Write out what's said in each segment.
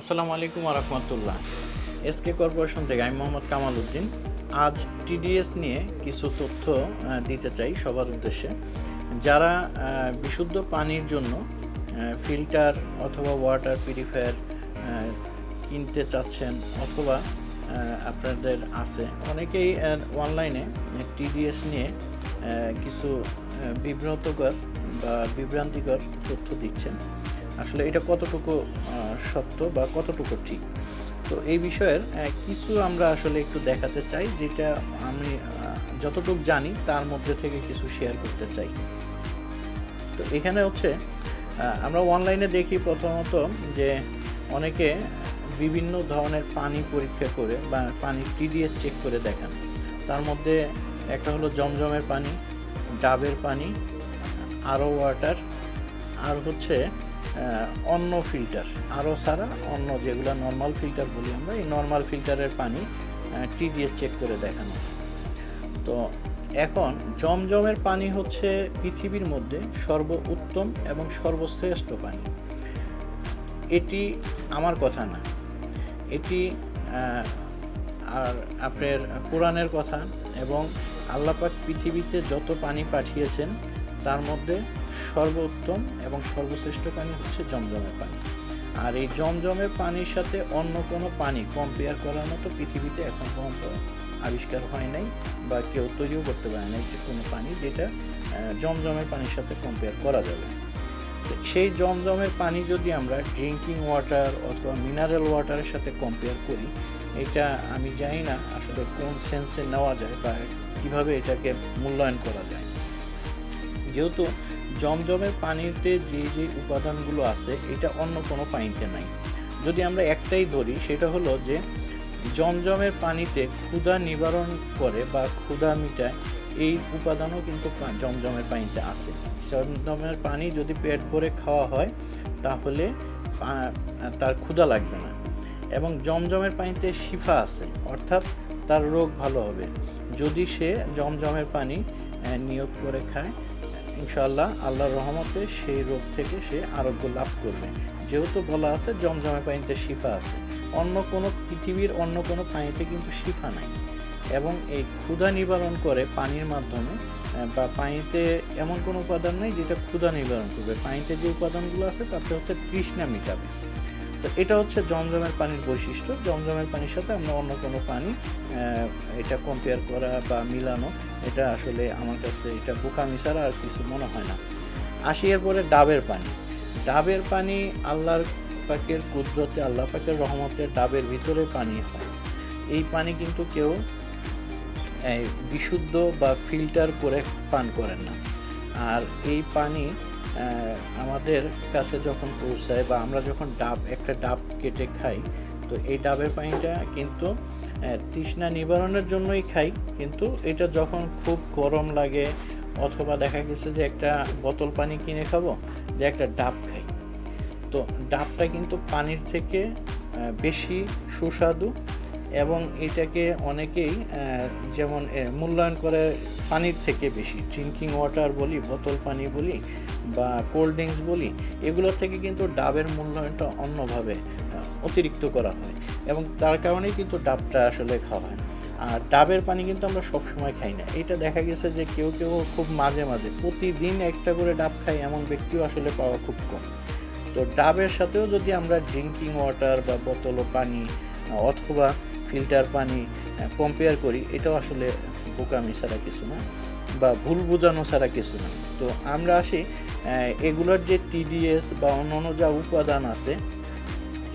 আসসালামু আলাইকুম রহমতুল্লাহ। SK corporation থেকে আমি মোহাম্মদ কামাল উদ্দিন। আজ টিডিএস নিয়ে কিছু তথ্য দিতে চাই সবার উদ্দেশ্যে। যারা বিশুদ্ধ পানির জন্য ফিল্টার অথবা ওয়াটার পিউরিফায়ার কিনতে চাচ্ছেন অথবা আপনাদের আছে, অনেকেই অনলাইনে টিডিএস নিয়ে কিছু বিভ্রান্তকর বা বিভ্রান্তিকর তথ্য দিচ্ছেন। আসলে এটা কতটুকু সত্য বা কতটুকু ঠিক? তো এই বিষয়ের কিছু আমরা আসলে একটু দেখাতে চাই, যেটা আমি যতটুকু জানি তার মধ্যে থেকে কিছু শেয়ার করতে চাই। তো এখানে হচ্ছে আমরা অনলাইনে দেখি প্রথমত যে অনেকে বিভিন্ন ধরনের পানি পরীক্ষা করে বা পানি টিডিএস চেক করে দেখান। তার মধ্যে একটা হলো জমজমের পানি, ডাবের পানি, আরও ওয়াটার আর হচ্ছে অন্য ফিল্টার, আরও ছাড়া অন্য যেগুলো নর্মাল ফিল্টার বলি আমরা, এই নর্মাল ফিল্টারের পানি টিডিএস চেক করে দেখানো। তো এখন জমজমের পানি হচ্ছে পৃথিবীর মধ্যে সর্ব উত্তম এবং সর্বশ্রেষ্ঠ পানি। এটি আমার কথা না। এটি আর আপনার কোরআনের কথা এবং আল্লাপাক পৃথিবীতে যত পানি পাঠিয়েছেন, তার মধ্যে সর্বোত্তম এবং সর্বশ্রেষ্ঠ পানি হচ্ছে জমজমের পানি। আর এই জমজমের পানির সাথে অন্য কোনো পানি কম্পেয়ার করার মতো পৃথিবীতে এখন পর্যন্ত আবিষ্কার হয় নাই বা কেউ তৈরিও করতে পারে নাই যে কোনো পানি যেটা জমজমের পানির সাথে কম্পেয়ার করা যাবে। সেই জমজমের পানি যদি আমরা ড্রিঙ্কিং ওয়াটার অথবা মিনারেল ওয়াটারের সাথে কম্পেয়ার করি, এটা আমি জানি না আসলে কোন সেন্সে নেওয়া যায় বা কীভাবে এটাকে মূল্যায়ন করা যায়। যেহেতু জমজমের পানিতে যে যে উপাদানগুলো আছে, এটা অন্য কোনো পানিতে নাই। যদি আমরা একটাই ধরি, সেটা হলো যে জমজমের পানিতে ক্ষুধা নিবারণ করে বা ক্ষুধা মিটায়, এই উপাদানও কিন্তু জমজমের পানিতে আছে। জমজমের পানি যদি পেট ভরে খাওয়া হয়, তাহলে তার ক্ষুধা লাগবে না। এবং জমজমের পানিতে শিফা আছে, অর্থাৎ তার রোগ ভালো হবে। যদি সে জমজমের পানি নিয়োগ করে খায় ইনশাআল্লাহ আল্লাহর রহমতে সেই রোগ থেকে সে আরোগ্য লাভ করবে। যেহেতু বলা আছে জমজমের পানিতে শিফা আছে। অন্য কোনো পৃথিবীর অন্য কোনো পানিতে কিন্তু শিফা নাই। এবং এই ক্ষুধা নিবারণ করে পানির মাধ্যমে বা পানিতে এমন কোনো উপাদান নেই যেটা ক্ষুধা নিবারণ করবে। পানিতে যে উপাদানগুলো আছে, তাতে হচ্ছে তৃষ্ণা মিটাবে। তো এটা হচ্ছে জমজমের পানির বৈশিষ্ট্য। জমজমের পানির সাথে আমরা অন্য কোনো পানি এটা কম্পেয়ার করা বা মিলানো, এটা আসলে আমার কাছে এটা বোকামি ছাড়া আর কিছু মনে হয় না। আসি এরপরে ডাবের পানি। ডাবের পানি আল্লাহর পাকের কুদরতে, আল্লাহ পাকের রহমতে ডাবের ভিতরে পানি হয়। এই পানি কিন্তু কেউ বিশুদ্ধ বা ফিল্টার করে পান করেন না। আর এই পানি আমাদের কাছে যখন পৌঁছায় বা আমরা যখন ডাব, একটা ডাব কেটে খাই, তো এই ডাবের পানিটা কিন্তু তৃষ্ণা নিবারণের জন্যই খাই। কিন্তু এটা যখন খুব গরম লাগে, অথবা দেখা গেছে যে একটা বোতল পানি কিনে খাব, যে একটা ডাব খাই। তো ডাবটা কিন্তু পানির থেকে বেশি সুস্বাদু এবং এটাকে অনেকেই যেমন মূল্যায়ন করে পানির থেকে বেশি ড্রিঙ্কিং ওয়াটার বলি, বোতল পানি বলি, বা কোল্ড ড্রিঙ্কস বলি এগুলোর থেকে কিন্তু ডাবের মূল্যায়নটা অন্যভাবে অতিরিক্ত করা হয় এবং তার কারণেই কিন্তু ডাবটা আসলে খাওয়া হয়। আর ডাবের পানি কিন্তু আমরা সবসময় খাই না। এটা দেখা গেছে যে কেউ কেউ খুব মাঝে মাঝে, প্রতিদিন একটা করে ডাব খাই এমন ব্যক্তিও আসলে পাওয়া খুব কম। তো ডাবের সাথেও যদি আমরা ড্রিঙ্কিং ওয়াটার বা বোতল পানি অথবা ফিল্টার পানি কম্পেয়ার করি, এটাও আসলে বোকামি ছাড়া কিছু না বা ভুল বোঝানো ছাড়া কিছু না। তো আমরা আসি এগুলোর যে টিডিএস বা অন্যান্য যা উপাদান আছে,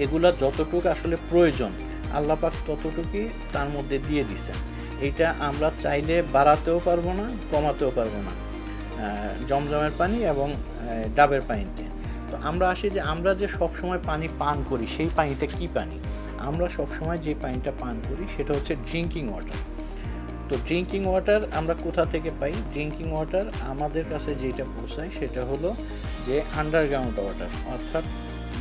এগুলা যতটুকু আসলে প্রয়োজন আল্লাপাক ততটুকুই তার মধ্যে দিয়ে দিছেন। এটা আমরা চাইলে বাড়াতেও পারব না, কমাতেও পারব না জমজমের পানি এবং ডাবের পানিতে। তো আমরা আসি যে আমরা যে সব সময় পানি পান করি, সেই পানিটা কি পানি? আমরা সব সময় যে পানিটা পান করি সেটা হচ্ছে ড্রিঙ্কিং ওয়াটার তো ড্রিঙ্কিং ওয়াটার আমরা কোথা থেকে পাই? ড্রিঙ্কিং ওয়াটার আমাদের কাছে যেটা পৌঁছায় সেটা হলো যে আন্ডারগ্রাউন্ড ওয়াটার অর্থাৎ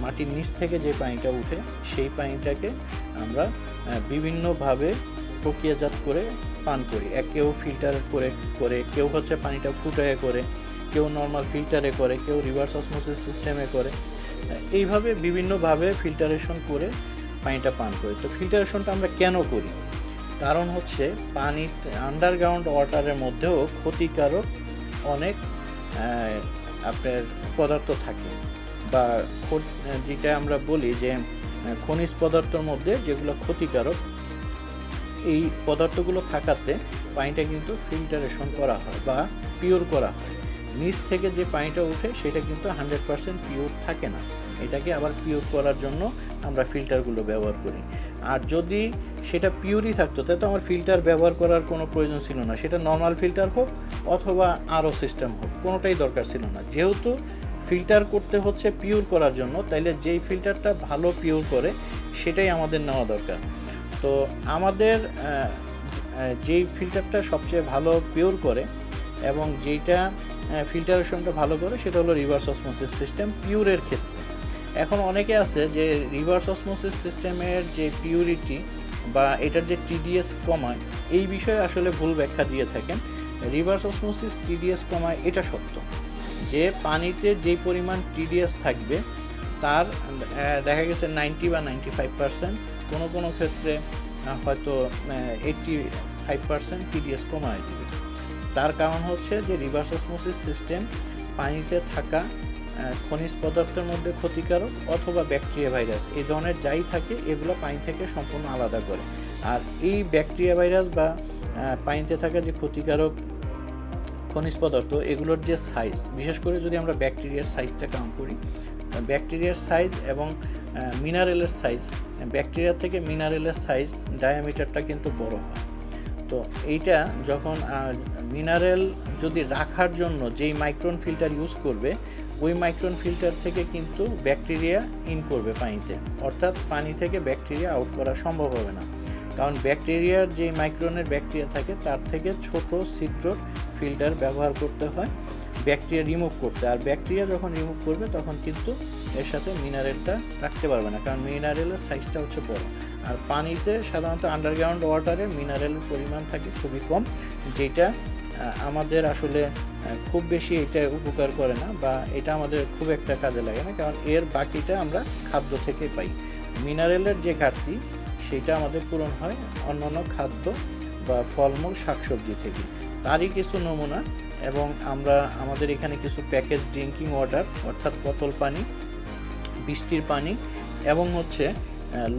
মাটির নিচ থেকে যে পানিটা উঠে সেই পানিটাকে আমরা বিভিন্নভাবে প্রক্রিয়াজাত করে পান করি। এক কেউ ফিল্টার করে করে, কেউ হচ্ছে পানিটা ফুটায় করে, কেউ নর্মাল ফিল্টারে করে, কেউ রিভার্স অসমোসিস সিস্টেমে করে। এইভাবে বিভিন্নভাবে ফিল্টারেশন করে পানিটা পান করি। তো ফিল্টারেশনটা আমরা কেন করি? কারণ হচ্ছে পানি আন্ডারগ্রাউন্ড ওয়াটারের মধ্যেও ক্ষতিকারক অনেক আপনার পদার্থ থাকে। বা যেটা আমরা বলি যে, খনিজ পদার্থের মধ্যে যেগুলো ক্ষতিকারক, এই পদার্থগুলো থাকাতে পানিটা কিন্তু ফিল্টারেশন করা হয় বা পিওর করা হয়। নিচ থেকে যে পানিটা ওঠে, সেটা কিন্তু হান্ড্রেড পার্সেন্ট পিওর থাকে না। এটাকে আবার পিওর করার জন্য আমরা ফিল্টারগুলো ব্যবহার করি। আর যদি সেটা পিওরই থাকতো, তাহলে তো আমার ফিল্টার ব্যবহার করার কোনো প্রয়োজন ছিল না। সেটা নর্মাল ফিল্টার হোক অথবা আরও সিস্টেম হোক, কোনোটাই দরকার ছিল না। যেহেতু ফিল্টার করতে হচ্ছে পিওর করার জন্য, তাইলে যেই ফিল্টারটা ভালো পিওর করে, সেটাই আমাদের নেওয়া দরকার। তো আমাদের যেই ফিল্টারটা সবচেয়ে ভালো পিওর করে এবং যেইটা ফিল্টারেশনটা ভালো করে, সেটা হলো রিভার্স অসমোসিস সিস্টেম পিওরের ক্ষেত্রে। এখন অনেকে আছে যে রিভার্স অসমোসিস সিস্টেমের যে পিউরিটি বা এটার যে টিডিএস কমায়, এই বিষয়ে আসলে ভুল ব্যাখ্যা দিয়ে থাকেন। রিভার্স অসমোসিস টিডিএস কমায় এটা সত্য যে পানিতে যেই পরিমাণ টিডিএস থাকবে, তার দেখা গেছে নাইনটি বা নাইনটি ফাইভ পার্সেন্ট কোনো কোনো ক্ষেত্রে হয়তো এইটটি ফাইভ পার্সেন্ট টিডিএস কমায় দিবে। তার কারণ হচ্ছে যে রিভার্স অসমোসিস সিস্টেম পানিতে থাকা খনিজ পদার্থের মধ্যে ক্ষতিকারক অথবা ব্যাকটেরিয়া ভাইরাস এই ধরনের যাই থাকে, এগুলো পানি থেকে সম্পূর্ণ আলাদা করে। আর এই ব্যাকটেরিয়া ভাইরাস বা পানিতে থাকা যে ক্ষতিকারক খনিজ পদার্থ, এগুলোর যে সাইজ বিশেষ করে যদি আমরা ব্যাকটেরিয়ার সাইজটা কাউন্ট করি ব্যাকটেরিয়ার সাইজ এবং মিনারেলের সাইজ ব্যাকটেরিয়া থেকে মিনারেলের সাইজ ডায়ামিটারটা কিন্তু বড় হয়। তো এইটা যখন মিনারেল যদি রাখার জন্য যেই মাইক্রন ফিল্টার ইউজ করবে ওই মাইক্রন ফিল্টার থেকে কিন্তু ব্যাকটেরিয়া ইন করবে পানিতে। অর্থাৎ পানি থেকে ব্যাকটেরিয়া আউট করা সম্ভব হবে না। কারণ ব্যাকটেরিয়ার যে মাইক্রনের ব্যাকটেরিয়া থাকে, তার থেকে ছোট ছিদ্রর ফিল্টার ব্যবহার করতে হয় ব্যাকটেরিয়া রিমুভ করতে। আর ব্যাকটেরিয়া যখন রিমুভ করবে, তখন কিন্তু এর সাথে মিনারেলটা রাখতে পারবে না, কারণ মিনারেলের সাইজটা হচ্ছে বড়। আর পানিতে সাধারণত আন্ডারগ্রাউন্ড ওয়াটারে মিনারেলের পরিমাণ থাকে খুবই কম, যেটা আমাদের আসলে খুব বেশি এটা উপকার করে না বা এটা আমাদের খুব একটা কাজে লাগে না। কারণ এর বাকিটা আমরা খাদ্য থেকে পাই। মিনারেলের যে ঘাটতি, সেটা আমাদের পূরণ হয় অন্যান্য খাদ্য বা ফলমূল, শাকসবজি থেকে। তারই কিছু নমুনা এবং আমরা, আমাদের এখানে কিছু প্যাকেজ ড্রিঙ্কিং ওয়াটার অর্থাৎ বোতল পানি, বৃষ্টির পানি এবং হচ্ছে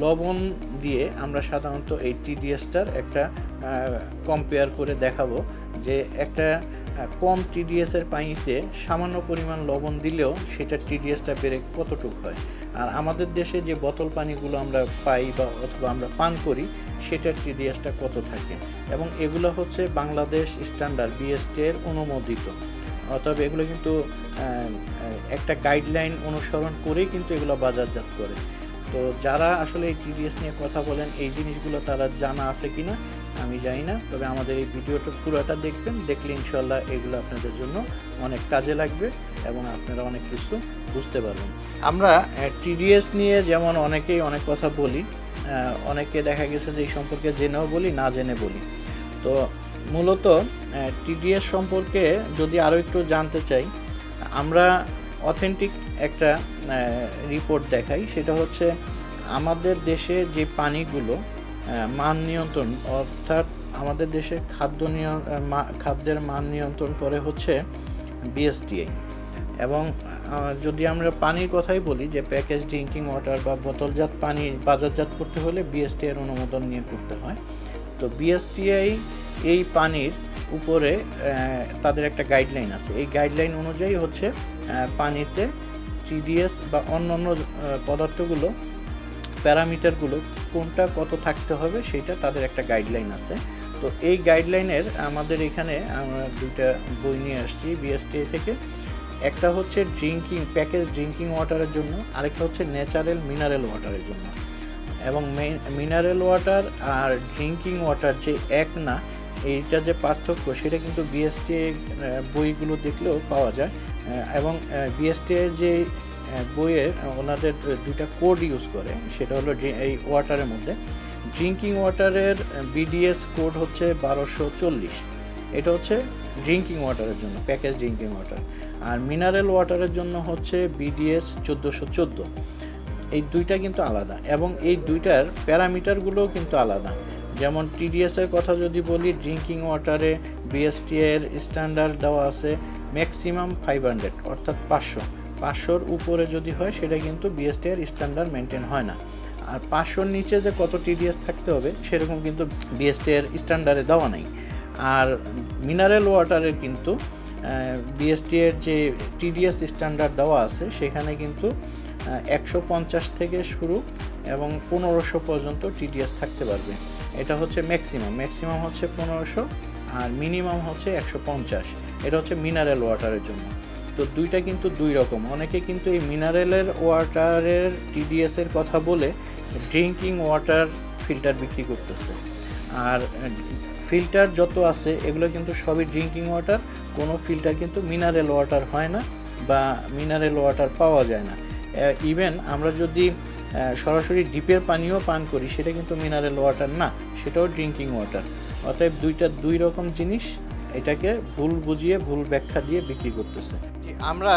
লবণ দিয়ে আমরা সাধারণত এই টিডিএসটার একটা কম্পেয়ার করে দেখাবো। যে একটা কম টিডিএস এর পানিতে সামান্য পরিমাণ লবণ দিলেও সেটা টিডিএসটা বেড়ে কতটুক হয়? আর আমাদের দেশে যে বোতল পানিগুলো আমরা পাই বা অথবা আমরা পান করি, সেটার টিডিএসটা কত থাকে? এবং এগুলো হচ্ছে বাংলাদেশ স্ট্যান্ডার্ড বিএসটি এর অনুমোদিত। অতএব এগুলো কিন্তু একটা গাইডলাইন অনুসরণ করেই কিন্তু এগুলো বাজারজাত করে। তো যারা আসলে এই টিডিএস নিয়ে কথা বলেন, এই জিনিসগুলো তারা জানা আছে কি না আমি জানি না। তবে আমাদের এই ভিডিওটা পুরোটা দেখবেন, দেখলে ইনশাল্লাহ এগুলো আপনাদের জন্য অনেক কাজে লাগবে এবং আপনারা অনেক কিছু বুঝতে পারবেন। আমরা টিডিএস নিয়ে যেমন অনেকেই অনেক কথা বলি অনেকে দেখা গেছে যে এই সম্পর্কে জেনেও বলি, না জেনে বলি। তো মূলত টিডিএস সম্পর্কে যদি আরও একটু জানতে চাই, আমরা অথেন্টিক একটা রিপোর্ট দেখাই। সেটা হচ্ছে আমাদের দেশে যে পানিগুলো মান নিয়ন্ত্রণ, অর্থাৎ আমাদের দেশে খাদ্য খাদ্যের মান নিয়ন্ত্রণ করে হচ্ছে বিএসটিআই এবং যদি আমরা পানির কথাই বলি, যে প্যাকেজ ড্রিঙ্কিং ওয়াটার বা বোতলজাত পানি বাজারজাত করতে হলে বিএসটিআইয়ের অনুমোদন নিয়ে করতে হয়। তো বিএসটিআই এই পানির উপরে তাদের একটা গাইডলাইন আছে। এই গাইডলাইন অনুযায়ী হচ্ছে পানিতে টিডিএস বা অন্যান্য আহ, পদার্থগুলো প্যারামিটারগুলো কোনটা কত থাকতে হবে সেটা তাদের একটা গাইডলাইন আছে। তো এই গাইডলাইনের আমাদের এখানে আমরা দুইটা বই নিয়ে আসছি বিএসটিআই থেকে। একটা হচ্ছে ড্রিঙ্কিং প্যাকেজ ড্রিঙ্কিং ওয়াটারের জন্য আরেকটা হচ্ছে ন্যাচারাল মিনারেল ওয়াটারের জন্য। এবং মিনারেল ওয়াটার আর ড্রিঙ্কিং ওয়াটার যে এক না এইটা যে পার্থক্য সেটা কিন্তু বিএসটি বইগুলো দেখলেও পাওয়া যায়। এবং বিএসটি এর যে আহ, বইয়ের ওনাদের দুইটা কোড ইউজ করে সেটা হলো এই ওয়াটারের মধ্যে। ড্রিঙ্কিং ওয়াটারের বিডিএস কোড হচ্ছে বারোশো চল্লিশ। এটা হচ্ছে ড্রিঙ্কিং ওয়াটারের জন্য প্যাকেজ ড্রিঙ্কিং ওয়াটার। আর মিনারেল ওয়াটারের জন্য হচ্ছে বিডিএস চোদ্দোশো চোদ্দ। এই দুইটা কিন্তু আলাদা এবং এই দুইটার প্যারামিটারগুলোও কিন্তু আলাদা। যেমন টিডিএস এর কথা যদি বলি ড্রিঙ্কিং ওয়াটারে বিএসটি এর স্ট্যান্ডার্ড দেওয়া আছে ম্যাক্সিমাম ফাইভ হান্ড্রেড অর্থাৎ পাঁচশো। পাঁচশোর উপরে যদি হয়, সেটা কিন্তু বিএসটি এর স্ট্যান্ডার্ড মেনটেন হয় না। আর পাঁচশোর নিচে যে কত টিডিএস থাকতে হবে, সেরকম কিন্তু বিএসটি এর স্ট্যান্ডার্ডে দেওয়া নেই। আর মিনারেল ওয়াটারের কিন্তু বিএসটি এর যে টিডিএস স্ট্যান্ডার্ড দেওয়া আছে, সেখানে কিন্তু একশো পঞ্চাশ থেকে শুরু এবং পনেরোশো পর্যন্ত টিডিএস থাকতে পারবে। এটা হচ্ছে ম্যাক্সিমাম ম্যাক্সিমাম হচ্ছে পনেরোশো আর মিনিমাম হচ্ছে একশো পঞ্চাশ। এটা হচ্ছে মিনারেল ওয়াটারের জন্য। তো দুইটা কিন্তু দুই রকম। অনেকে কিন্তু এই মিনারেলের ওয়াটারের টিডিএসের কথা বলে ড্রিঙ্কিং ওয়াটার ফিল্টার বিক্রি করতেছে। আর ফিল্টার যত আছে, এগুলো কিন্তু সবই ড্রিঙ্কিং ওয়াটার কোনো ফিল্টার কিন্তু মিনারেল ওয়াটার হয় না বা মিনারেল ওয়াটার পাওয়া যায় না। ইভেন আমরা যদি সরাসরি ডিপের পানিও পান করি, সেটা কিন্তু মিনারেল ওয়াটার না, সেটাও ড্রিঙ্কিং ওয়াটার অতএব দুইটা দুই রকম জিনিস এটাকে ভুল বুঝিয়ে, ভুল ব্যাখ্যা দিয়ে বিক্রি করতেছে। আমরা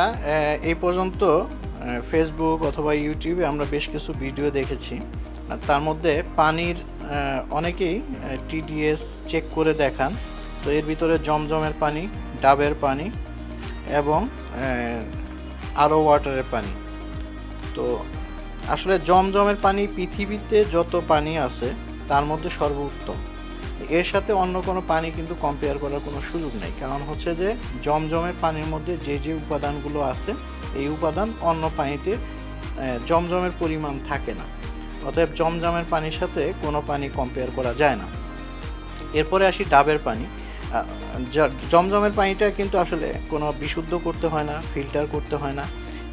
এই পর্যন্ত ফেসবুক অথবা ইউটিউবে আমরা বেশ কিছু ভিডিও দেখেছি। তার মধ্যে পানির অনেকেই টিডিএস চেক করে দেখান। তো এর ভিতরে জমজমের পানি, ডাবের পানি এবং আরও ওয়াটারের পানি। তো আসলে জমজমের পানি পৃথিবীতে যত পানি আছে, তার মধ্যে সর্বোত্তম। এর সাথে অন্য কোনো পানি কিন্তু কম্পেয়ার করার কোনো সুযোগ নেই। কারণ হচ্ছে যে, জমজমের পানির মধ্যে যে যে উপাদানগুলো আছে, এই উপাদান অন্য পানিতে জমজমের পরিমাণ থাকে না। অতএব জমজমের পানির সাথে কোনো পানি কম্পেয়ার করা যায় না। এরপরে আসি ডাবের পানি। জমজমের পানিটা কিন্তু আসলে কোনো বিশুদ্ধ করতে হয় না ফিল্টার করতে হয় না।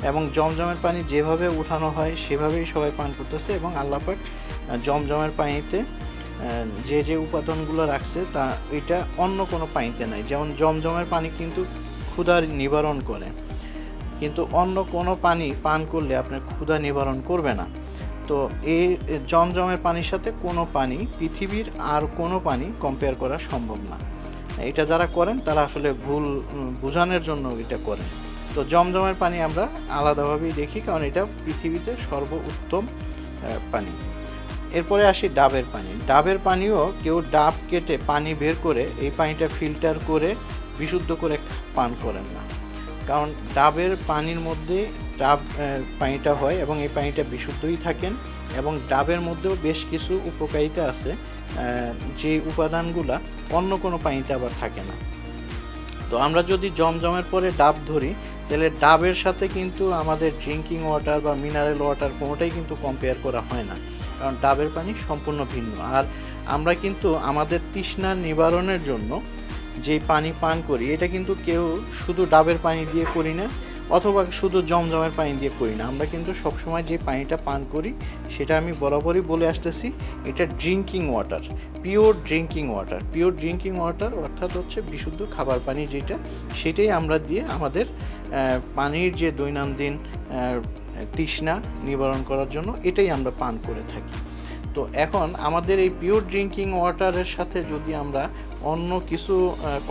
এবং জমজমের পানি যেভাবে উঠানো হয়, সেভাবেই সবাই পান করতেছে এবং আল্লাপাক জমজমের পানিতে যে যে উপাদানগুলো রাখছে তা, এটা অন্য কোনো পানিতে নাই। যেমন জমজমের পানি কিন্তু ক্ষুধার নিবারণ করে। কিন্তু অন্য কোনো পানি পান করলে আপনার ক্ষুধা নিবারণ করবে না। তো এই জমজমের পানির সাথে কোনো পানি, পৃথিবীর আর কোনো পানি কম্পেয়ার করা সম্ভব না। এটা যারা করেন, তারা আসলে ভুল বোঝানোর জন্য এটা করেন। তো জমজমের পানি আমরা আলাদাভাবেই দেখি, কারণ এটা পৃথিবীতে সর্ব উত্তম পানি। এরপরে আসি ডাবের পানি। ডাবের পানিও কেউ ডাব কেটে পানি বের করে এই পানিটা ফিল্টার করে বিশুদ্ধ করে পান করেন না। কারণ ডাবের পানির মধ্যে ডাব পানিটা হয় এবং এই পানিটা বিশুদ্ধই থাকেন এবং ডাবের মধ্যেও বেশ কিছু উপকারিতা আছে যে উপাদানগুলা অন্য কোনো পানিতে আবার থাকে না। তো আমরা যদি জমজমের পরে ডাব ধরি, তাহলে ডাবের সাথে কিন্তু আমাদের ড্রিঙ্কিং ওয়াটার বা মিনারেল ওয়াটার কোনোটাই কিন্তু কম্পেয়ার করা হয় না। কারণ ডাবের পানি সম্পূর্ণ ভিন্ন। আর আমরা কিন্তু আমাদের তৃষ্ণা নিবারণের জন্য যে পানি পান করি, এটা কিন্তু কেউ শুধু ডাবের পানি দিয়ে করি না অথবা শুধু জমজমের পানি দিয়ে করি না, আমরা কিন্তু সবসময় যে পানিটা পান করি, সেটা আমি বরাবরই বলে আসতেছি, এটা drinking water pure drinking water pure drinking water অর্থাৎ হচ্ছে বিশুদ্ধ খাবার পানি যেটা, সেটাই আমরা দিয়ে আমাদের পানির যে দৈনন্দিন তৃষ্ণা নিবারণ করার জন্য এটাই আমরা পান করে থাকি। তো এখন আমাদের এই পিওর ড্রিঙ্কিং ওয়াটারের সাথে যদি আমরা অন্য কিছু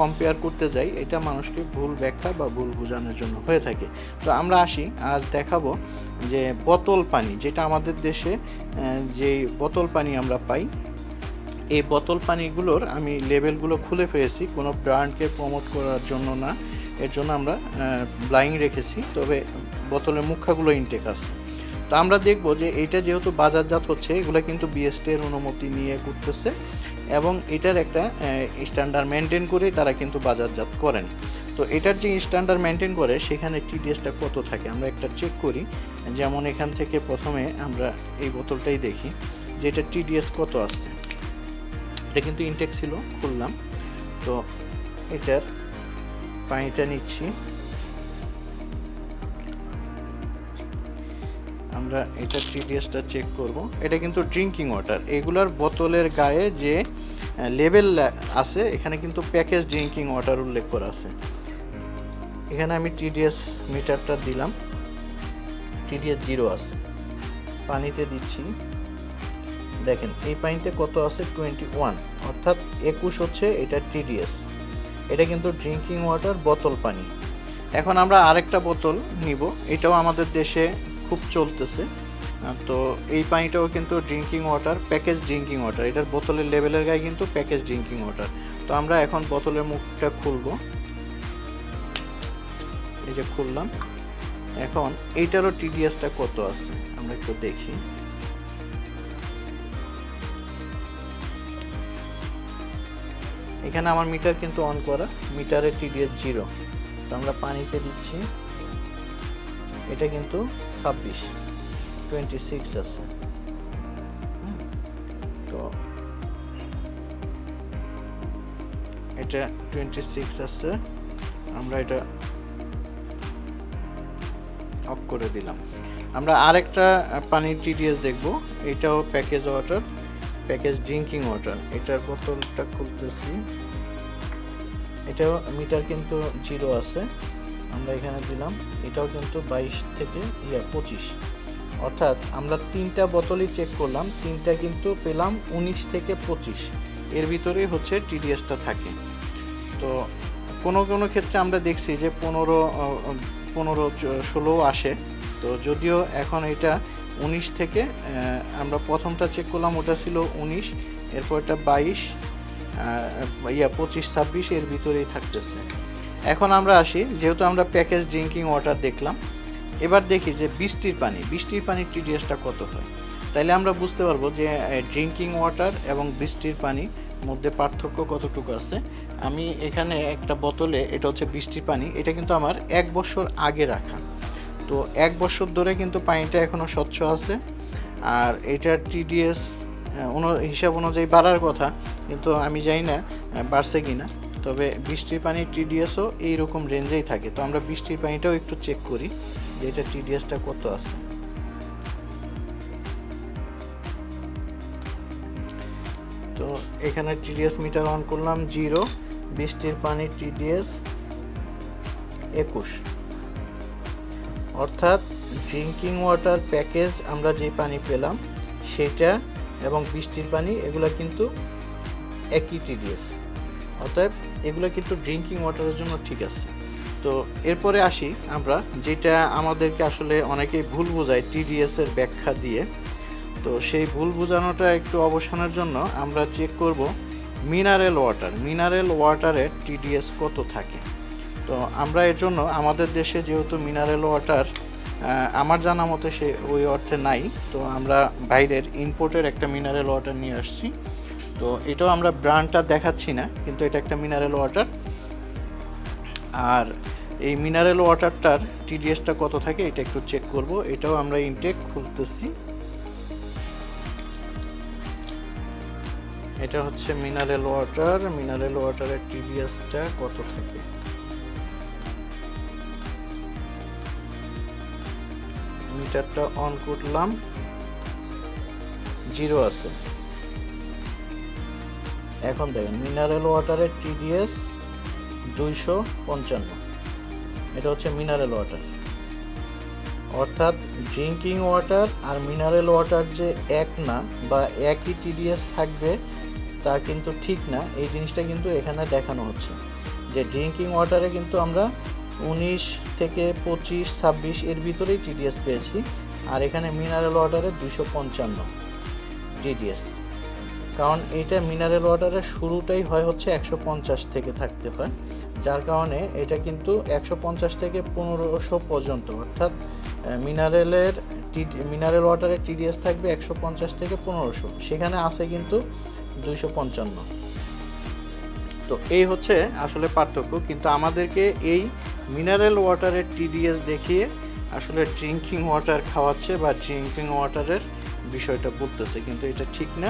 কম্পেয়ার করতে যাই, এটা মানুষকে ভুল ব্যাখ্যা বা ভুল বোঝানোর জন্য হয়ে থাকে। তো আমরা আসি, আজ দেখাবো যে বোতল পানি, যেটা আমাদের দেশে যে বোতল পানি আমরা পাই, এই বোতল পানিগুলোর আমি লেবেলগুলো খুলে ফেলেছি, কোনো ব্র্যান্ডকে প্রমোট করার জন্য না, এর জন্য আমরা ব্লাইং রেখেছি, তবে বোতলের মুখাগুলো ইনটেক আছে। তো আমরা দেখব যে এটা যেহেতু বাজারজাত হচ্ছে, এগুলো কিন্তু বিএসটি এর অনুমতি নিয়ে করতেছে এবং এটার একটা স্ট্যান্ডার্ড মেনটেন করেই তারা কিন্তু বাজারজাত করেন। তো এটার যে স্ট্যান্ডার্ড মেনটেন করে, সেখানে টিডিএসটা কত থাকে? আমরা একটা চেক করি। যেমন এখান থেকে প্রথমে আমরা এই বোতলটাই দেখি যে এটা টিডিএস কত আসছে এটা কিন্তু ইনটেক ছিল, খুললাম। তো এটার পানিটা নিচ্ছি। আমরা এটা টিডিএসটা চেক করব। এটা কিন্তু ড্রিঙ্কিং ওয়াটার এগুলার বোতলের গায়ে যে লেভেল আছে, এখানে কিন্তু প্যাকেজ ড্রিঙ্কিং ওয়াটার উল্লেখ করা আছে। এখানে আমি টিডিএস মিটারটা দিলাম। টিডিএস জিরো আছে। পানিতে দিচ্ছি। দেখেন, এই পানিতে কত আছে? টোয়েন্টি ওয়ান অর্থাৎ একুশ হচ্ছে এটা টিডিএস এটা কিন্তু ড্রিঙ্কিং ওয়াটার বোতল পানি। এখন আমরা আরেকটা বোতল নিব। এটাও আমাদের দেশে খুব চলতেছে। তো এই পানিটাও কিন্তু drinking water package drinking water এটার বোতলের লেভেলের গায়ে কিন্তু প্যাকেজ ড্রিঙ্কিং ওয়াটার তো আমরা এখন বোতলের মুখটা খুলবো। এই যে খুললাম। এখন এইটারও টিডিএসটা কত আছে? আমরা একটু দেখি। এখানে আমার মিটার কিন্তু অন করা। মিটারের টিডিএস জিরো তো আমরা পানিতে দিচ্ছি। এটা কিন্তু ছাব্বিশ টোয়েন্টি সিক্স আছে তো এটা টোয়েন্টি সিক্স আছে, আমরা এটা অফ করে দিলাম। আমরা আরেকটা পানির টিডিএস দেখব। এটাও package water package drinking water এটার বোতলটা খুলতেছি। এটাও মিটার কিন্তু জিরো আছে। আমরা এখানে দিলাম, এটাও কিন্তু বাইশ থেকে, ইয়া, পঁচিশ। অর্থাৎ আমরা তিনটা বোতলই চেক করলাম, তিনটা কিন্তু পেলাম উনিশ থেকে পঁচিশ। এর ভিতরেই হচ্ছে টিডিএসটা থাকে। তো কোনো কোনো ক্ষেত্রে আমরা দেখছি যে পনেরো পনেরো ষোলো আসে। তো যদিও এখন এটা উনিশ থেকে আমরা প্রথমটা চেক করলাম, ওটা ছিল উনিশ এরপর এটা বাইশ ইয়া, পঁচিশ, ছাব্বিশ, এর ভিতরেই থাকতেছে। এখন আমরা আসি, যেহেতু আমরা প্যাকেজ ড্রিঙ্কিং ওয়াটার দেখলাম, এবার দেখি যে বৃষ্টির পানি, বৃষ্টির পানির টিডিএসটা কত হয়? তাইলে আমরা বুঝতে পারব যে ড্রিঙ্কিং ওয়াটার এবং বৃষ্টির পানি মধ্যে পার্থক্য কতটুকু আছে। আমি এখানে একটা বোতলে, এটা হচ্ছে বৃষ্টির পানি, এটা কিন্তু আমার এক বছর আগে রাখা। তো এক বছর ধরে কিন্তু পানিটা এখনও স্বচ্ছ আছে। আর এটার টিডিএস হিসাব অনুযায়ী বাড়ার কথা, কিন্তু আমি জানি না বাড়ছে কি না তবে বৃষ্টির পানির টিডিএসও এইরকম রেঞ্জেই থাকে। তো আমরা বৃষ্টির পানিটাও একটু চেক করি যে এটা টিডিএসটা কত আছে। তো এখানে টিডিএস মিটার অন করলাম জিরো বৃষ্টির পানির টিডিএস একুশ। অর্থাৎ ড্রিঙ্কিং ওয়াটার প্যাকেজ আমরা যে পানি পেলাম সেটা এবং বৃষ্টির পানি, এগুলো কিন্তু একই টিডিএস অতএব এগুলো কিন্তু ড্রিঙ্কিং ওয়াটারের জন্য ঠিক আছে। তো এরপরে আসি আমরা, যেটা আমাদেরকে আসলে অনেকেই ভুল বোঝায় টিডিএস এর ব্যাখ্যা দিয়ে। তো সেই ভুল বোঝানোটা একটু অবসানের জন্য আমরা চেক করব মিনারেল ওয়াটার মিনারেল ওয়াটারের টিডিএস কত থাকে। তো আমরা এর জন্য আমাদের দেশে যেহেতু মিনারেল ওয়াটার আমার জানা মতে সে ওই অর্থে নাই। তো আমরা বাইরের ইম্পোর্টের একটা মিনারেল ওয়াটার নিয়ে আসছি। তো এটাও আমরা ব্র্যান্ডটা দেখাচ্ছি না, কিন্তু এটা একটা মিনারেল ওয়াটার আর এই মিনারেল ওয়াটারটার টিডিএসটা কত থাকে এটা একটু চেক করব, এটাও আমরা ইনটেক খুলতেছি। এটা হচ্ছে মিনারেল ওয়াটার মিনারেল ওয়াটারের টিডিএসটা কত থাকে? মিটারটা অন করলাম জিরো আছে। এখন দেখেন মিনারেল ওয়াটারের টিডিএস দুইশো পঞ্চান্ন। এটা হচ্ছে মিনারেল ওয়াটার অর্থাৎ ড্রিঙ্কিং ওয়াটার আর মিনারেল ওয়াটার যে এক না বা একই টিডিএস থাকবে, তা কিন্তু ঠিক না। এই জিনিসটা কিন্তু এখানে দেখানো হচ্ছে যে ড্রিঙ্কিং ওয়াটারে কিন্তু আমরা উনিশ থেকে পঁচিশ, ছাব্বিশ এর ভিতরেই টিডিএস পেয়েছি, আর এখানে মিনারেল ওয়াটারে দুশো পঞ্চান্ন টিডিএস কারণ এইটা মিনারেল ওয়াটারের শুরুটাই হয় হচ্ছে একশো পঞ্চাশ থেকে থাকতে হয়। যার কারণে এটা কিন্তু একশো পঞ্চাশ থেকে পনেরোশো পর্যন্ত, অর্থাৎ মিনারেলের মিনারেল ওয়াটারের টিডিএস থাকবে একশো পঞ্চাশ থেকে পনেরোশো। সেখানে আছে কিন্তু দুইশো পঞ্চান্ন। তো এই হচ্ছে আসলে পার্থক্য। কিন্তু আমাদেরকে এই মিনারেল ওয়াটারের টিডিএস দেখিয়ে আসলে ড্রিঙ্কিং ওয়াটার খাওয়াচ্ছে বা ড্রিঙ্কিং ওয়াটারের বিষয়টা বলতেছে কিন্তু এটা ঠিক না।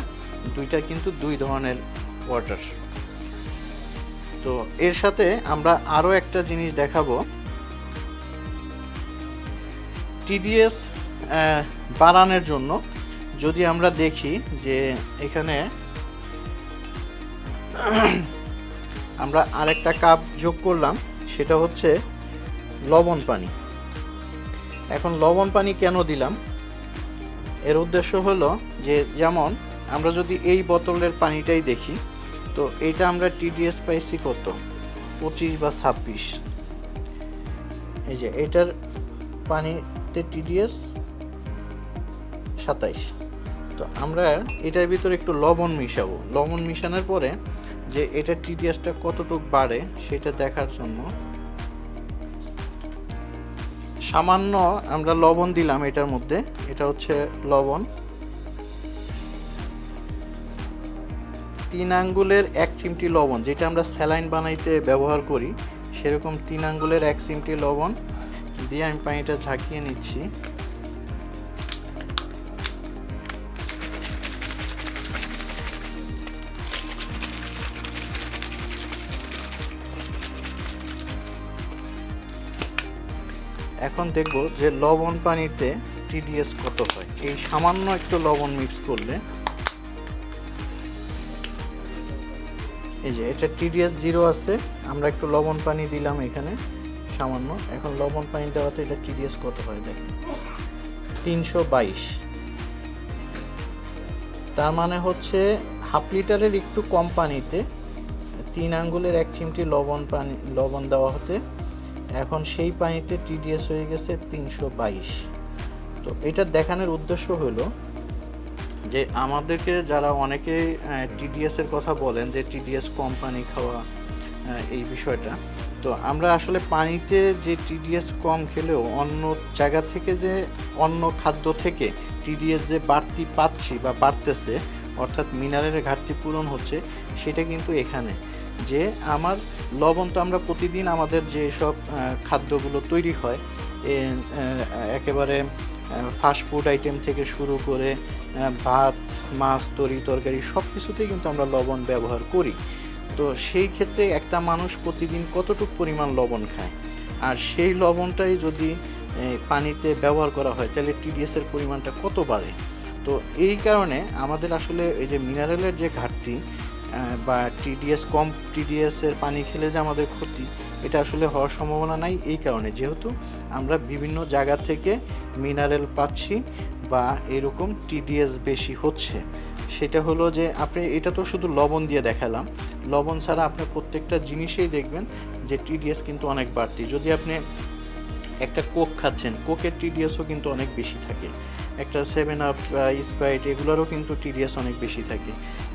দুইটা কিন্তু দুই ধরনের ওয়াটার তো এর সাথে আমরা আরও একটা জিনিস দেখাবো। টিডিএস বাড়ানোর জন্য যদি আমরা দেখি যে এখানে আমরা আরেকটা কাপ যোগ করলাম, সেটা হচ্ছে লবণ পানি। এখন লবণ পানি কেন দিলাম? এর উদ্দেশ্য হলো যে যেমন আমরা যদি এই বোতলের পানিটাই দেখি, তো এটা আমরা টিডিএস পাইছি কত? পঁচিশ বা ছাব্বিশ। এই যে এটার পানিতে টিডিএস সাতাইশ। তো আমরা এটার ভিতরে একটু লবণ মিশাবো। লবণ মিশানোর পরে যে এটার টিডিএসটা কতটুকু বাড়ে সেটা দেখার জন্য সামান্য আমরা লবণ দিলাম এটার মধ্যে। এটা হচ্ছে লবণ। তিন আঙ্গুলের এক চিমটি লবণ, যেটা আমরা স্যালাইন বানাইতে ব্যবহার করি, সেরকম তিন আঙ্গুলের এক চিমটি লবণ। দিয়ে আমি পানিটা ঝাঁকিয়ে নিচ্ছি। এখন দেখব যে লবণ পানিতে টিডিএস কত হয়। এই সামান্য একটু লবণ মিক্স করলে এই যে এটা টিডিএস জিরো আছে, আমরা একটু লবণ পানি দিলাম এখানে সামান্য। এখন লবণ পানি দেওয়াতে এটা টিডিএস কত হয় দেখেন। তিনশো বাইশ। তার মানে হচ্ছে হাফ লিটারের একটু কম পানিতে তিন আঙ্গুলের এক চিমটি লবণ পানি, লবণ দেওয়া হতে এখন সেই পানিতে টিডিএস হয়ে গেছে তিনশো বাইশ। তো এটা দেখানোর উদ্দেশ্য হলো যে আমাদেরকে যারা অনেকে টিডিএস এর কথা বলেন যে টিডিএস কম পানি খাওয়া এই বিষয়টা, তো আমরা আসলে পানিতে যে টিডিএস কম খেলেও অন্য জায়গা থেকে যে অন্য খাদ্য থেকে টিডিএস যে বাড়তি পাচ্ছি বা বাড়তেছে অর্থাৎ মিনারেলের ঘাটতি পূরণ হচ্ছে, সেটা কিন্তু এখানে। যে আমার লবণ তো আমরা প্রতিদিন আমাদের যে সব খাদ্যগুলো তৈরি হয় একেবারে ফাস্ট ফুড আইটেম থেকে শুরু করে ভাত, মাছ, তরি, তরকারি সব কিছুতেই কিন্তু আমরা লবণ ব্যবহার করি। তো সেই ক্ষেত্রে একটা মানুষ প্রতিদিন কতটুকু পরিমাণ লবণ খায়? আর সেই লবণটাই যদি পানিতে ব্যবহার করা হয়, তাহলে টিডিএসের পরিমাণটা কত বাড়ে? তো এই কারণে আমাদের আসলে এই যে মিনারেলের যে ঘাটতি বা টিডিএস কম, টিডিএস এর পানি খেলে যে আমাদের ক্ষতি, এটা আসলে হওয়ার সম্ভাবনা নাই। এই কারণে যেহেতু আমরা বিভিন্ন জায়গা থেকে মিনারেল পাচ্ছি বা এরকম টিডিএস বেশি হচ্ছে। সেটা হলো যে আপনি, এটা তো শুধু লবণ দিয়ে দেখালাম। লবণ ছাড়া আপনি প্রত্যেকটা জিনিসেই দেখবেন যে টিডিএস কিন্তু অনেক বাড়তি। যদি আপনি একটা কোক খাচ্ছেন, কোকের টিডিএসও কিন্তু অনেক বেশি থাকে। একটা সেভেন আপ স্প্রাইট এগুলোরও কিন্তু টিডিএস অনেক বেশি থাকে।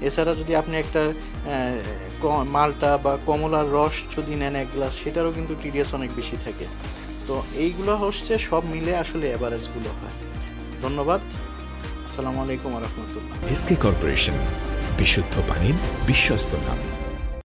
এছাড়া যদি আপনি একটা মালটা বা কমলার রস যদি নেন এক গ্লাস, সেটারও কিন্তু টিডিএস অনেক বেশি থাকে। তো এইগুলো হচ্ছে, সব মিলে আসলে অ্যাভারেজগুলো হয়। ধন্যবাদ। আসসালামু আলাইকুম রহমতুল্লাহ। এসকে কর্পোরেশন বিশুদ্ধ পানির বিশ্বস্ত নাম।